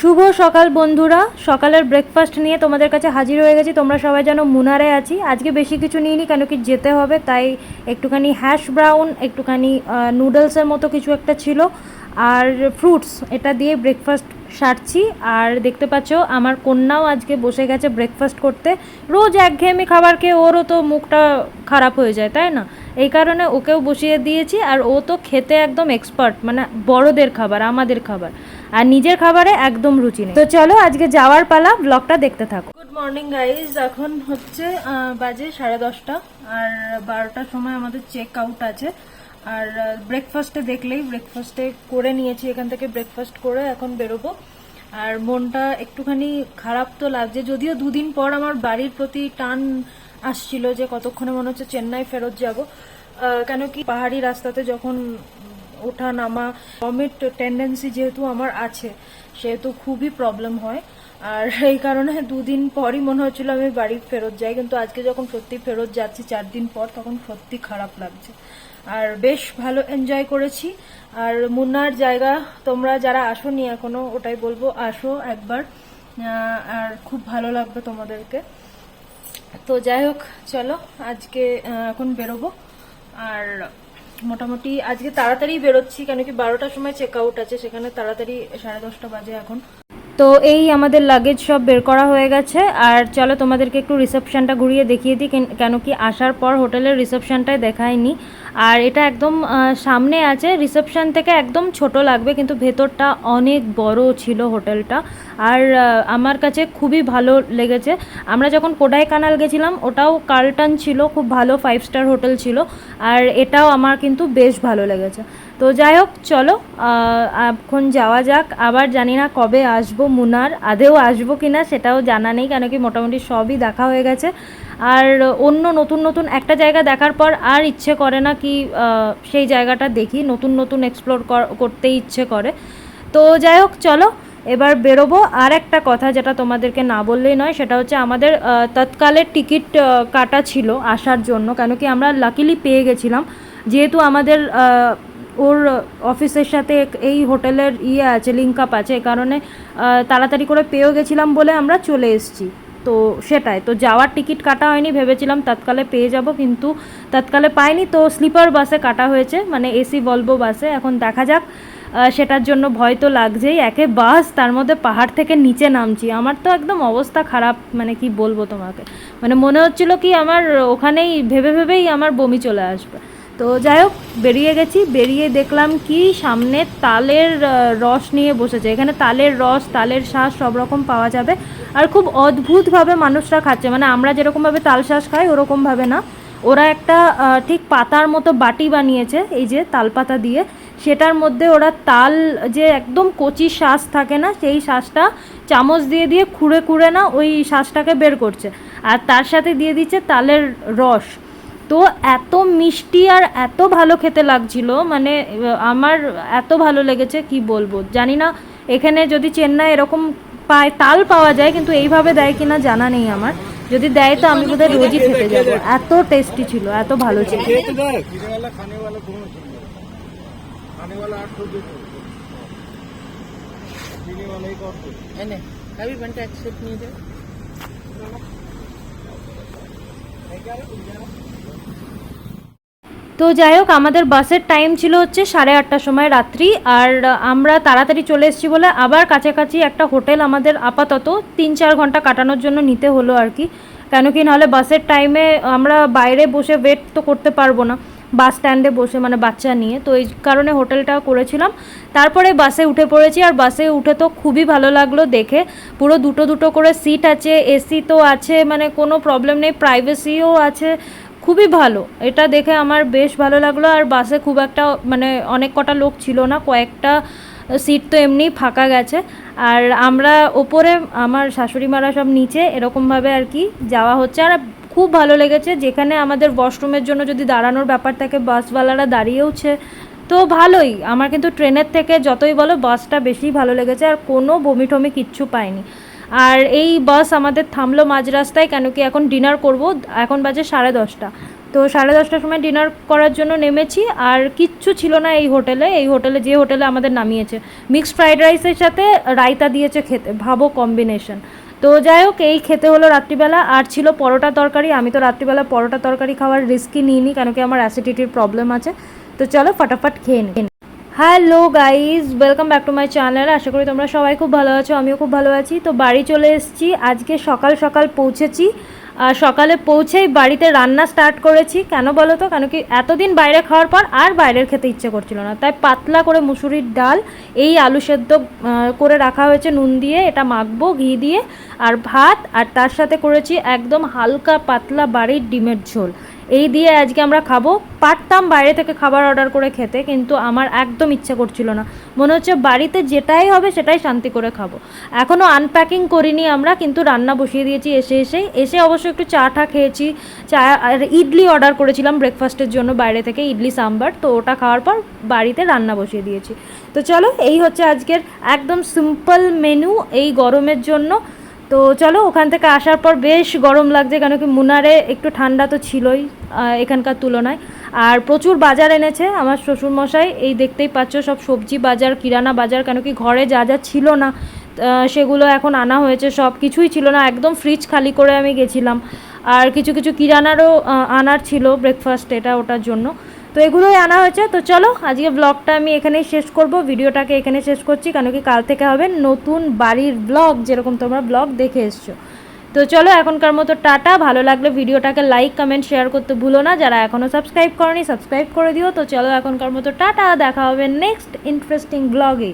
শুভ সকাল বন্ধুরা। সকালের ব্রেকফাস্ট নিয়ে তোমাদের কাছে হাজির হয়ে গেছি। তোমরা সবাই যেন মুনারে আছি। আজকে বেশি কিছু নিইনি, কেন কি যেতে হবে, তাই একটুখানি হ্যাশ ব্রাউন একটুখানি নুডলসের মতো কিছু একটা ছিল। আর ফ্রুটস এটা দিয়ে ব্রেকফাস্ট সারছি। আর দেখতে পাচ্ছ, আমার কন্যাও আজকে বসে গেছে ব্রেকফাস্ট করতে। রোজ একঘেয়েমি খাবার খেয়ে ওরও তো মুখটা খারাপ হয়ে যায়, তাই না? এই কারণে ওকেও বসিয়ে দিয়েছি। আর ও তো খেতে একদম এক্সপার্ট মানে বড়দের খাবার, আমাদের খাবার। আর নিজের খাবারে একদম রুচি নেই। তো চলো আজকে যাওয়ার পালা ব্লগটা দেখতে থাকো। গুড মর্নিং গাইজ এখন হচ্ছে বাজে সাড়ে দশটা, আর বারোটার সময় আমাদের চেক আউট আছে। আর ব্রেকফাস্টে দেখলেই ব্রেকফাস্টে করে নিয়েছি, এখান থেকে ব্রেকফাস্ট করে এখন বেরোবো। আর মনটা একটুখানি খারাপ তো লাগছে, যদিও দুদিন পর আমার বাড়ির প্রতি টান আসছিল যে কতক্ষণে মনে হচ্ছে চেন্নাই ফেরত যাব। কেন কি পাহাড়ি রাস্তাতে যখন ওঠা নামা ভমিট টেন্ডেন্সি যেহেতু আমার আছে, সেহেতু খুবই প্রবলেম হয়। আর এই কারণে দুদিন পরই মনে হচ্ছিল আমি বাড়ি ফেরত যাই, কিন্তু আজকে যখন সত্যি ফেরত যাচ্ছি চার দিন পর, তখন সত্যি খারাপ লাগছে। আর বেশ ভালো এনজয় করেছি। আর মুন্নার জায়গা তোমরা যারা আসোনি এখনও, ওটাই বলব, আসো একবার। আর খুব ভালো লাগবে তোমাদেরকে। তো যাই হোক, চলো আজকে এখন বেরোবো। আর মোটামুটি আজকে তাড়াতাড়ি বেরোচ্ছি, কেন কি বারোটার সময় চেক আউট আছে, সেখানে তাড়াতাড়ি সাড়ে দশটা বাজে এখন। তো এই আমাদের লাগেজ সব বের করা হয়ে গেছে, আর চলো তোমাদেরকে একটু রিসেপশনটা ঘুরিয়ে দেখিয়ে দিই, কেন- কি আসার পর হোটেলের রিসেপশনটাই দেখায়নি। আর এটা একদম সামনে আছে। রিসেপশন থেকে একদম ছোট লাগবে, কিন্তু ভেতরটা অনেক বড় ছিল হোটেলটা। আর আমার কাছে খুবই ভালো লেগেছে। আমরা যখন কোডাই কানাল গেছিলাম, ওটাও কার্লটন ছিল, খুব ভালো ফাইভ স্টার হোটেল ছিল। আর এটাও আমার কিন্তু বেশ ভালো লেগেছে। তো যাই হোক, চলো এখন যাওয়া যাক। আবার জানি না কবে আসব, মুনার, আদেও আসব কিনা সেটাও জানা নেই, কেন কি মোটামুটি সবই দেখা হয়ে গেছে। আর অন্য নতুন নতুন একটা জায়গা দেখার পর আর ইচ্ছে করে না কি সেই জায়গাটা দেখি, নতুন নতুন এক্সপ্লোর করতে ইচ্ছে করে। তো যাই হোক, চলো, এবার বেরোবো। আর একটা কথা যেটা তোমাদেরকে না বললেই নয়, সেটা হচ্ছে আমাদের তৎকালের টিকিট কাটা ছিল আসার জন্য, কেন কি আমরা লাকিলি পেয়ে গেছিলাম। যেহেতু আমাদের ওর অফিসের সাথে এই হোটেলের ইয়ে আছে লিঙ্ক আপ আছে কারণে তাড়াতাড়ি করে পেয়েও গেছিলাম বলে আমরা চলে এসেছি। তো সেটাই, তো যাওয়ার টিকিট কাটা হয়নি, ভেবেছিলাম তৎকালে পেয়ে যাব, কিন্তু তৎকালে পাইনি, তো স্লিপার বাসে কাটা হয়েছে মানে এসি ভলভো বাসে, এখন দেখা যাক সেটার জন্য ভয় তো লাগছেই, একে বাস, তার মধ্যে পাহাড় থেকে নিচে নামছি, আমার তো একদম অবস্থা খারাপ মানে কি বলব তোমাকে মানে মনে হচ্ছিল কি আমার ওখানেই, ভেবে ভেবেই আমার বমি চলে আসবে। তো যাই হোক, বেরিয়ে গেছি। বেরিয়ে দেখলাম কি, সামনে তালের রস নিয়ে বসেছে। এখানে তালের রস, তালের শ্বাস সব রকম পাওয়া যাবে। আর খুব অদ্ভুতভাবে মানুষরা খাচ্ছে। মানে আমরা যেরকমভাবে তাল শ্বাস খাই, ওরকমভাবে না। ওরা একটা ঠিক পাতার মতো বাটি বানিয়েছে, এই যে তাল পাতা দিয়ে। সেটার মধ্যে ওরা তাল যে একদম কচি শ্বাস থাকে না, সেই শ্বাসটা চামচ দিয়ে দিয়ে খুঁড়ে খুঁড়ে না ওই শ্বাসটাকে বের করছে। আর তার সাথে দিয়ে দিচ্ছে তালের রস। তো এত মিষ্টি আর এত ভালো খেতে লাগছিল মানে আমার এত ভালো লেগেছে, কি বলব? জানি না, এখানে যদি চেন্নাই এরকম পায়, তাল পাওয়া যায়, কিন্তু এইভাবে দেয় কিনা জানা নেই আমার। যদি দেয় তো আমি বোধহয় রোজই খেতে যাব। এত টেস্টি ছিল, এত ভালো ছিল। তো যাই হোক, আমাদের বাসের টাইম ছিল হচ্ছে সাড়ে আটটার সময় রাত্রি, আর আমরা তাড়াতাড়ি চলে এসেছি বলে আবার কাছাকাছি একটা হোটেল আমাদের আপাতত তিন চার ঘণ্টা কাটানোর জন্য নিতে হলো আর কি। কেন কি নাহলে বাসের টাইমে আমরা বাইরে বসে ওয়েট তো করতে পারব না বাস স্ট্যান্ডে বসে মানে বাচ্চা নিয়ে। তো এই কারণে হোটেলটা করেছিলাম। তারপরে বাসে উঠে পড়েছি, আর বাসে উঠে তো খুবই ভালো লাগল দেখে। পুরো দুটো দুটো করে সিট আছে এসি তো আছে মানে কোনো প্রবলেম নেই প্রাইভেসিও আছে। খুবই ভালো। এটা দেখে আমার বেশ ভালো লাগল। আর বাসে খুব একটা মানে অনেক কটা লোক ছিল না, কয়েকটা সিট তো এমনিই ফাঁকা গেছে। আর আমরা ওপরে, আমার শাশুড়ি মারা সব নিচে, এরকমভাবে আর কি যাওয়া হচ্ছে। আর খুব ভালো লেগেছে, যেখানে আমাদের ওয়াশরুমের জন্য যদি দাঁড়ানোর ব্যাপার থাকে, বাসওয়ালারা দাঁড়িয়েওছে। তো ভালোই, আমার কিন্তু ট্রেনের থেকে যতই বলো, বাসটা বেশি ভালো লেগেছে। আর কোনো বমি টমি কিচ্ছু পাইনি। আর এই বাস আমাদের থামলো মাঝ রাস্তায়, কেন কি এখন ডিনার করব? এখন বাজে সাড়ে দশটা। তো সাড়ে দশটার সময় ডিনার করার জন্য নেমেছি, আর কিচ্ছু ছিল না এই হোটেলে। এই হোটেলে, যে হোটেলে আমাদের নামিয়েছে। মিক্সড ফ্রাইড রাইসের সাথে রায়তা দিয়েছে খেতে। ভাবো কম্বিনেশন তো যাই হোক, এই খেতে হলো রাত্রিবেলা। আর ছিল পরোটা তরকারি। আমি তো রাত্রিবেলা পরোটা তরকারি খাওয়ার রিস্কই নিইনি, কেন কি আমার অ্যাসিডিটির প্রবলেম আছে। তো চলো, ফটাফট খেয়ে নিই hello guys welcome back to my channel আশা করি তোমরা সবাই খুব ভালো আছো, আমিও খুব ভালো আছি। তো বাড়ি চলে এসেছি, আজকে সকাল সকাল পৌঁছেছি। আর সকালে পৌঁছেই বাড়িতে রান্না স্টার্ট করেছি। কেন বলো তো? কেন কি এতদিন বাইরে খাওয়ার পর আর বাইরের খেতে ইচ্ছে করছিল না। তাই পাতলা করে মুসুরির ডাল, এই আলু সেদ্ধ করে রাখা হয়েছে নুন দিয়ে, এটা মাখবো, ঘি দিয়ে। আর ভাত, আর তার সাথে করেছি একদম হালকা পাতলা বাড়ির ডিমের ঝোল। এই দিয়ে আজকে আমরা খাব। পারতাম বাইরে থেকে খাবার অর্ডার করে খেতে, কিন্তু আমার একদম ইচ্ছে করছিল না। মনে হচ্ছে বাড়িতে যেটাই হবে সেটাই শান্তি করে খাব। এখনও আনপ্যাকিং করিনি আমরা, কিন্তু রান্না বসিয়ে দিয়েছি এসে এসে। এসে অবশ্য একটু চা টা খেয়েছি। চা আর ইডলি অর্ডার করেছিলাম ব্রেকফাস্টের জন্য বাইরে থেকে, ইডলি, সাম্বার। তো ওটা খাওয়ার পর বাড়িতে রান্না বসিয়ে দিয়েছি। তো চলো, এই হচ্ছে আজকের একদম সিম্পল মেনু এই গরমের জন্য। তো চলো, ওখান থেকে আসার পর বেশ গরম লাগছে, কেন কি মুনারে একটু ঠান্ডা তো ছিলই এখানকার তুলনায়। আর প্রচুর বাজার এনেছে আমার শ্বশুরমশাই, এই দেখতেই পাচ্ছ সব সবজি বাজার, কিরানা বাজার, কেন কি ঘরে যা যা ছিল না সেগুলো এখন আনা হয়েছে, সব কিছুই ছিল না, একদম ফ্রিজ খালি করে আমি গেছিলাম। আর কিছু কিছু কিরানারও আনার ছিল ব্রেকফাস্ট এটা ওটার জন্য। তো এগুলোই আনা হয়েছে। তো চলো, আজকে ব্লগটা আমি এখানেই শেষ করব। ভিডিওটাকে এখানে শেষ করছি কেন কি কাল থেকে হবে নতুন বাড়ির ব্লগ যেরকম তোমরা ব্লগ দেখে এসছো। তো চলো, এখনকার মতো টাটা। ভালো লাগলে ভিডিওটাকে লাইক কমেন্ট শেয়ার করতে ভুলো না। যারা এখনও সাবস্ক্রাইব করনি সাবস্ক্রাইব করে দিও। তো চলো, এখনকার মতো টাটা। দেখা হবে নেক্সট ইন্টারেস্টিং ব্লগে